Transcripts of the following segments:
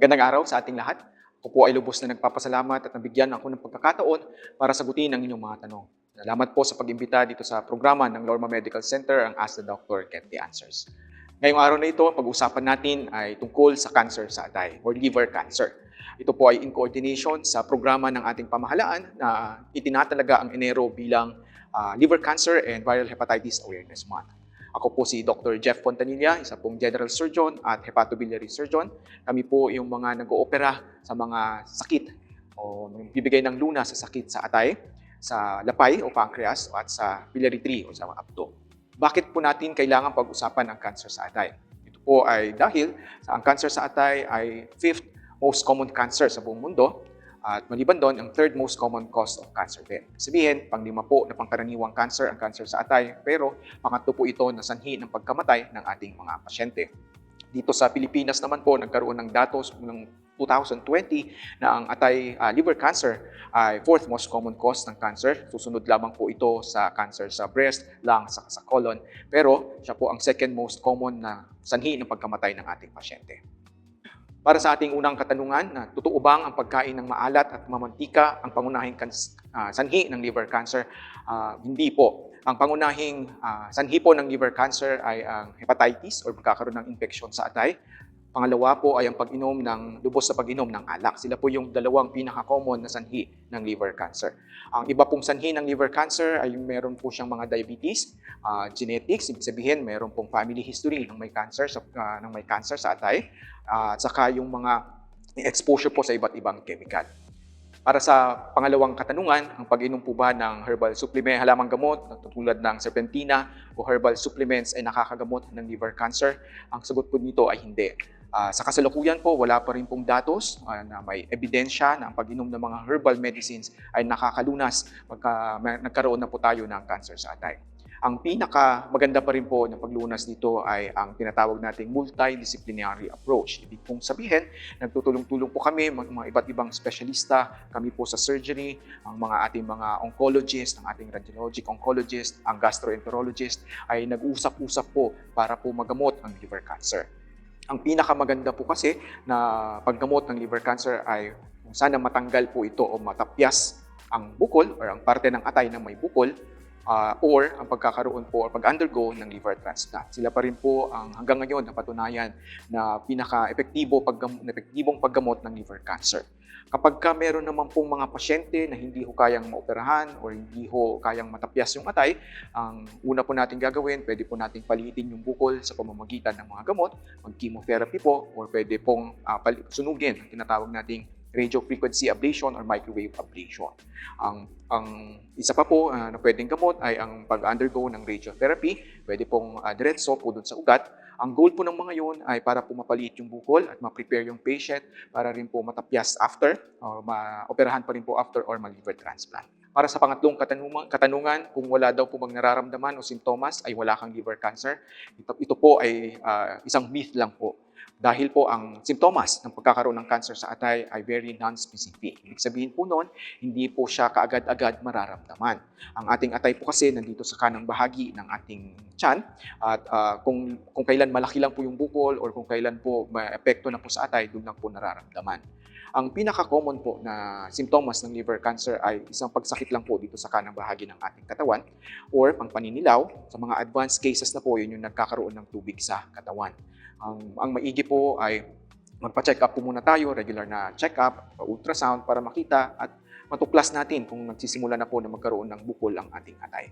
Gandang araw sa ating lahat. Ako po ay lubos na nagpapasalamat at nabigyan ako ng pagkakataon para sagutin ang inyong mga tanong. Salamat po sa pag-imbita dito sa programa ng Lorma Medical Center, ang Ask the Doctor, Get the Answers. Ngayong araw na ito, pag-uusapan natin ay tungkol sa cancer sa atay or liver cancer. Ito po ay in coordination sa programa ng ating pamahalaan na itinatalaga ang Enero bilang ah, Liver Cancer and Viral Hepatitis Awareness Month. Ako po si Dr. Jeff Fontanilla, isa pong General Surgeon at Hepatobiliary Surgeon. Kami po yung mga nag-oopera sa mga sakit o bibigay ng luna sa sakit sa atay, sa lapay o pancreas at sa biliary tree o sa apto. Bakit po natin kailangan pag-usapan ang cancer sa atay? Ito po ay dahil sa ang cancer sa atay ay fifth most common cancer sa buong mundo at maliban doon, ang third most common cause of cancer din. Sabihin, panglima po na pangkaraniwang cancer ang cancer sa atay, pero pangatlo po ito na sanhi ng pagkamatay ng ating mga pasyente. Dito sa Pilipinas naman po, nagkaroon ng datos ng 2020 na ang atay ah, liver cancer ay fourth most common cause ng cancer. Susunod lamang po ito sa cancer sa breast, lungs, saka sa colon. Pero siya po ang second most common na sanhi ng pagkamatay ng ating pasyente. Para sa ating unang katanungan, na totoo bang ang pagkain ng maalat at mamantika ang pangunahing ah, sanhi ng liver cancer? Ah, hindi po. Ang pangunahing ah, sanhi po ng liver cancer ay ang hepatitis or pagkakaroon ng infeksyon sa atay. Pangalawa po ay ang pag-inom ng lubos na pag-inom ng alak. Sila po yung dalawang pinaka-common na sanhi ng liver cancer. Ang iba pong sanhi ng liver cancer ay meron po siyang mga diabetes, ah, genetics, ibig sabihin meron pong family history ng may cancer sa ah, ng may cancer sa atay ah, at saka yung mga exposure po sa iba't ibang chemical. Para sa pangalawang katanungan, ang pag-inom po ba ng herbal supplement, halamang gamot tulad ng serpentina o herbal supplements ay nakakagamot ng liver cancer? Ang sagot po nito ay hindi. Ah, sa kasalukuyan po, wala pa rin pong datos ah, na may ebidensya na ang pag-inom ng mga herbal medicines ay nakakalunas pagka nagkaroon na po tayo ng cancer sa atay. Ang pinaka maganda pa rin po na paglunas dito ay ang tinatawag nating multidisciplinary approach. Ibig pong sabihin, nagtutulong-tulong po kami, mga, iba't ibang specialista, kami po sa surgery, ang mga ating mga oncologist, ang ating radiologic oncologist, ang gastroenterologist ay nag-usap-usap po para po magamot ang liver cancer. Ang pinakamaganda po kasi na paggamot ng liver cancer ay kung sana matanggal po ito o matapyas ang bukol or ang parte ng atay na may bukol ah, or ang pagkakaroon po or pag-undergo ng liver transplant. Sila pa rin po ang hanggang ngayon napatunayan na pinaka-epektibo paggam- paggamot ng liver cancer. Kapag ka meron naman pong mga pasyente na hindi ho kayang maoperahan or hindi ho kayang matapyas yung atay, ang una po natin gagawin, pwede po nating paliitin yung bukol sa pamamagitan ng mga gamot, mag-chemotherapy po, or pwede pong pali- sunugin ang tinatawag nating radio frequency ablation or microwave ablation. Ang ang isa pa po ah, na pwedeng gamot ay ang pag-undergo ng radiotherapy. Pwede pong uh, diretso po dun sa ugat. Ang goal po ng mga yun ay para po mapaliit yung bukol at ma-prepare yung patient para rin po matapyas after or ma-operahan pa rin po after or mag-liver transplant. Para sa pangatlong katanungan, katanungan, kung wala daw po bang nararamdaman o sintomas ay wala kang liver cancer, ito, ito po ay ah, isang myth lang po. Dahil po ang simptomas ng pagkakaroon ng cancer sa atay ay very non-specific. Ibig sabihin po noon, hindi po siya kaagad-agad mararamdaman. Ang ating atay po kasi nandito sa kanang bahagi ng ating tiyan at ah, kung, kung kailan malaki lang po yung bukol or kung kailan po may epekto na po sa atay, doon lang po nararamdaman. Ang pinaka-common po na simptomas ng liver cancer ay isang pagsakit lang po dito sa kanang bahagi ng ating katawan or pang paninilaw. Sa mga advanced cases na po, yun yung nagkakaroon ng tubig sa katawan. Ang, ang maigi po ay magpa-check up po muna tayo, regular na check up, ultrasound para makita at matuklas natin kung nagsisimula na po na magkaroon ng bukol ang ating atay.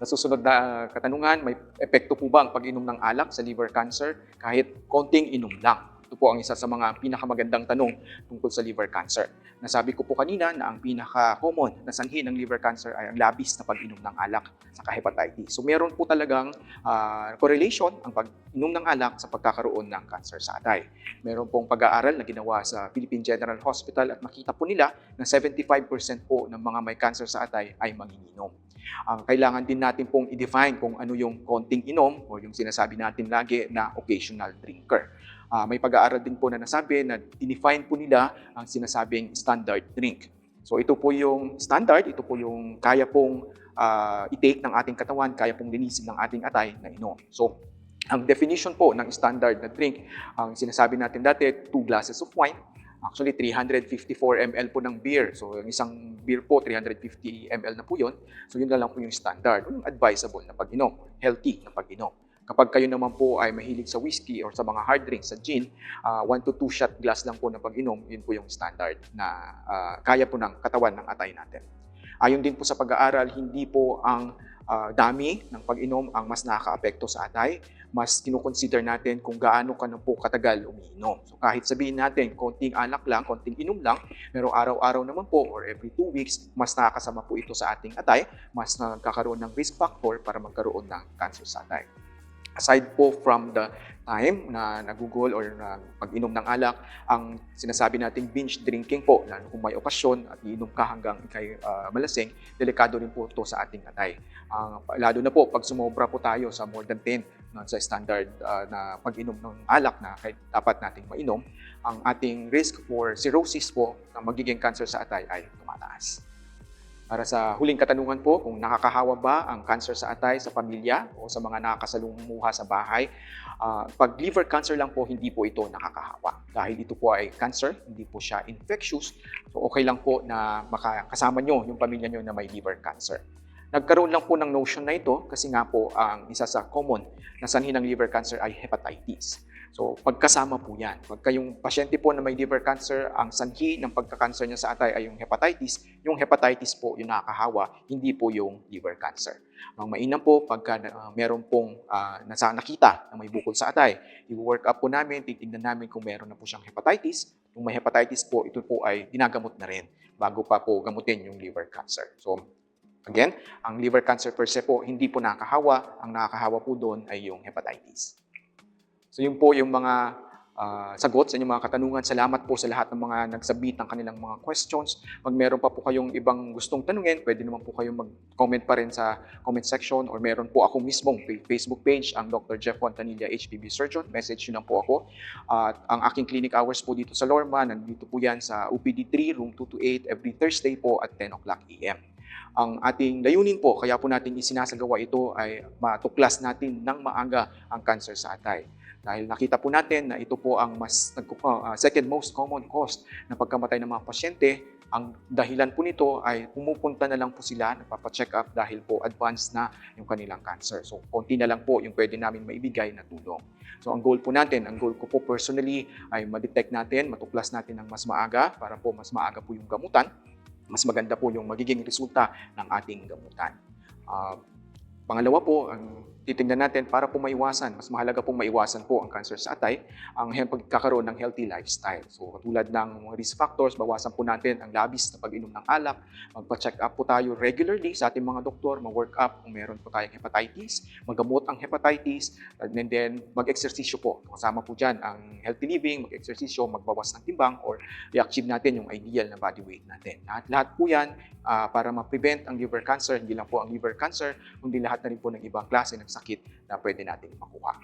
Sa susunod na katanungan, may epekto po ba ang pag-inom ng alak sa liver cancer kahit konting inom lang? Ito po ang isa sa mga pinakamagandang tanong tungkol sa liver cancer. Nasabi ko po kanina na ang pinaka-common na sanhi ng liver cancer ay ang labis na pag-inom ng alak sa hepatitis. So meron po talagang ah, correlation ang pag-inom ng alak sa pagkakaroon ng cancer sa atay. Meron pong pag-aaral na ginawa sa Philippine General Hospital at makita po nila na 75% po ng mga may cancer sa atay ay manginginom. Ang kailangan din natin pong i-define kung ano yung konting inom o yung sinasabi natin lagi na occasional drinker. Ah, may pag-aaral din po na nasabi na dinefine po nila ang sinasabing standard drink. So ito po yung standard, ito po yung kaya pong ah, i-take ng ating katawan, kaya pong linisin ng ating atay na inom. So Ang definition po ng standard na drink, ang sinasabi natin dati, 2 glasses of wine. Actually, 354 ml po ng beer. So, yung isang beer po, 350 ml na po yun. So, yun na lang po yung standard. Yung advisable na pag-inom. Healthy na pag-inom. Kapag kayo naman po ay mahilig sa whiskey or sa mga hard drinks, sa gin, 1 to 2 shot glass lang po na pag-inom, yun po yung standard na ah, kaya po ng katawan ng atay natin. Ayon din po sa pag-aaral, hindi po ang ah, dami ng pag-inom ang mas nakakaapekto sa atay. Mas kinukonsider natin kung gaano ka na po katagal umiinom. So kahit sabihin natin, konting alak lang, konting inom lang, pero araw-araw naman po or every two weeks, mas nakakasama po ito sa ating atay, mas nagkakaroon ng risk factor para magkaroon ng cancer sa atay. Aside po from the time na nagugol or na pag-inom ng alak, ang sinasabi nating binge drinking po, lalo kung may okasyon at iinom ka hanggang ikay ah, malasing, delikado rin po ito sa ating atay. Ang lalo na po pag sumobra po tayo sa more than 10 no, sa standard ah, na pag-inom ng alak na kahit dapat nating mainom, ang ating risk for cirrhosis po na magiging cancer sa atay ay tumataas. Para sa huling katanungan po, kung nakakahawa ba ang cancer sa atay sa pamilya o sa mga nakakasalumuha sa bahay, ah, pag liver cancer lang po, hindi po ito nakakahawa. Dahil ito po ay cancer, hindi po siya infectious. So okay lang po na makasama nyo yung pamilya nyo na may liver cancer. Nagkaroon lang po ng notion na ito kasi nga po ang isa sa common na sanhi ng liver cancer ay hepatitis. So pagkasama po yan. Pagka yung pasyente po na may liver cancer, ang sanhi ng pagka-cancer niya sa atay ay yung hepatitis. Yung hepatitis po yung nakakahawa, hindi po yung liver cancer. Ang mainam po pagka uh, meron pong uh, nasa nakita na may bukol sa atay, i-work up po namin, titignan namin kung meron na po siyang hepatitis. Kung may hepatitis po, ito po ay ginagamot na rin bago pa po gamutin yung liver cancer. So Again, ang liver cancer per se po, hindi po nakakahawa. Ang nakakahawa po doon ay yung hepatitis. So yun po yung mga ah, sagot sa inyong mga katanungan. Salamat po sa lahat ng mga nagsabit ng kanilang mga questions. Pag meron pa po kayong ibang gustong tanungin, pwede naman po kayong mag-comment pa rin sa comment section or meron po ako mismong fa- Facebook page, ang Dr. Jeff Fontanilla, HPV Surgeon. Message nyo lang po ako. At ang aking clinic hours po dito sa Lorma, nandito po yan sa UPD 3, room 2 to 8, every Thursday po at 10 o'clock a.m. Ang ating layunin po, kaya po natin isinasagawa ito ay matuklas natin ng maaga ang cancer sa atay. Dahil nakita po natin na ito po ang mas ah, second most common cause na pagkamatay ng mga pasyente. Ang dahilan po nito ay pumupunta na lang po sila, nagpapacheck up dahil po advanced na yung kanilang cancer. So, konti na lang po yung pwede namin maibigay na tulong. So, ang goal po natin, ang goal ko po personally ay ma-detect natin, matuklas natin ng mas maaga para po mas maaga po yung gamutan mas maganda po yung magiging resulta ng ating gamutan. Ah, pangalawa po, ang titingnan natin para po maiwasan, mas mahalaga pong maiwasan po ang cancer sa atay, ang pagkakaroon ng healthy lifestyle. So katulad ng mga risk factors, bawasan po natin ang labis na pag-inom ng alak, magpa-check up po tayo regularly sa ating mga doktor, mag-work up kung meron po tayong hepatitis, magamot ang hepatitis, and then mag-exercisyo po. Kasama po dyan ang healthy living, mag-exercisyo, magbawas ng timbang, or i-achieve natin yung ideal na body weight natin. Lahat, lahat po yan ah, para ma-prevent ang liver cancer, hindi lang po ang liver cancer, kundi lahat na rin po ng ibang klase ng sakit na pwede natin makuha.